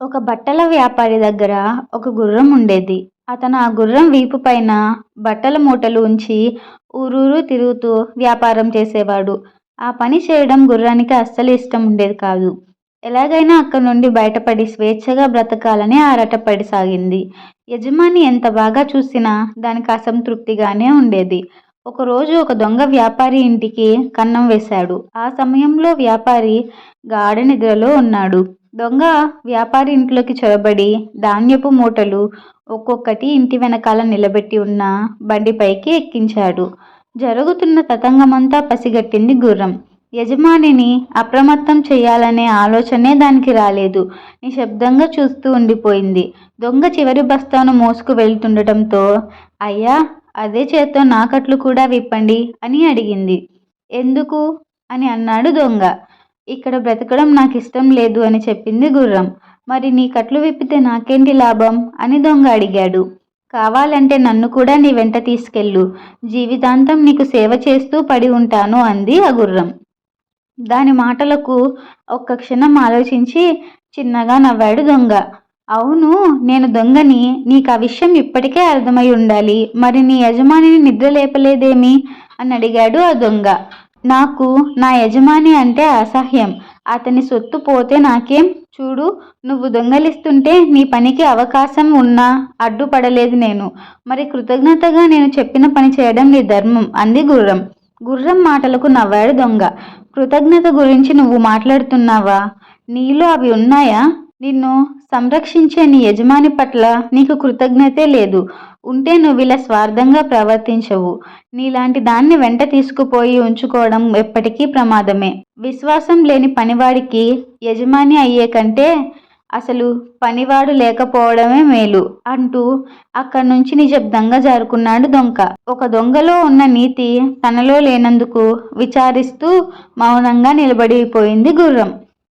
ఒక బట్టల వ్యాపారి దగ్గర ఒక గుర్రం ఉండేది. అతను ఆ గుర్రం వీపు పైన బట్టల మూటలు ఉంచి ఊరూరు తిరుగుతూ వ్యాపారం చేసేవాడు. ఆ పని చేయడం గుర్రానికి అస్సలు ఇష్టం ఉండేది కాదు. ఎలాగైనా అక్కడి నుండి బయటపడి స్వేచ్ఛగా బ్రతకాలని ఆరాటపడి సాగింది యజమాని ఎంత బాగా చూసినా దానికి అసంతృప్తిగానే ఉండేది. ఒకరోజు ఒక దొంగ వ్యాపారి ఇంటికి కన్నం వేశాడు. ఆ సమయంలో వ్యాపారి గాఢ నిద్రలో ఉన్నాడు. దొంగ వ్యాపారి ఇంట్లోకి చొరబడి ధాన్యపు మూటలు ఒక్కొక్కటి ఇంటి వెనకాల నిలబెట్టి ఉన్న బండిపైకి ఎక్కించాడు. జరుగుతున్న తతంగమంతా పసిగట్టింది గుర్రం. యజమానిని అప్రమత్తం చేయాలనే ఆలోచనే దానికి రాలేదు. నిశ్శబ్దంగా చూస్తూ ఉండిపోయింది. దొంగ చివరి బస్తాను మోసుకు వెళ్తుండటంతో అయ్యా అదే చేత్తో నాకట్లు కూడా విప్పండి అని అడిగింది. ఎందుకు? అని అన్నాడు దొంగ. ఇక్కడ బ్రతకడం నాకు ఇష్టం లేదు అని చెప్పింది గుర్రం. మరి నీ కట్లు విప్పితే నాకేంటి లాభం? అని దొంగ అడిగాడు. కావాలంటే నన్ను కూడా నీ వెంట తీసుకెళ్ళు. జీవితాంతం నీకు సేవ చేస్తూ పడి ఉంటాను అంది ఆ గుర్రం. దాని మాటలకు ఒక్క క్షణం ఆలోచించి చిన్నగా నవ్వాడు దొంగ. అవును నేను దొంగని. నీకు ఆ విషయం ఇప్పటికే అర్థమై ఉండాలి. మరి నీ యజమానిని నిద్ర లేపలేదేమి? అని అడిగాడు ఆ దొంగ. నాకు నా యజమాని అంటే అసహ్యం. అతని సొత్తు పోతే నాకేం? చూడు నువ్వు దొంగలిస్తుంటే నీ పనికి అవకాశం ఉన్నా అడ్డుపడలేదు నేను. మరి కృతజ్ఞతగా నేను చెప్పిన పని చేయడం నీ ధర్మం అంది గుర్రం. గుర్రం మాటలకు నవ్వాడు దొంగ. కృతజ్ఞత గురించి నువ్వు మాట్లాడుతున్నావా? నీలో అవి ఉన్నాయా? నిన్ను సంరక్షించే నీ యజమాని పట్ల నీకు కృతజ్ఞతే లేదు. ఉంటే నువ్వు ఇలా స్వార్థంగా ప్రవర్తించవు. నీలాంటి దాన్ని వెంట తీసుకుపోయి ఉంచుకోవడం ఎప్పటికీ ప్రమాదమే. విశ్వాసం లేని పనివాడికి యజమాని అయ్యే కంటే అసలు పనివాడు లేకపోవడమే మేలు అంటూ అక్కడి నుంచి నిశ్శబ్దంగా జారుకున్నాడు దొంగ. ఒక దొంగలో ఉన్న నీతి తనలో లేనందుకు విచారిస్తూ మౌనంగా నిలబడిపోయింది గుర్రం.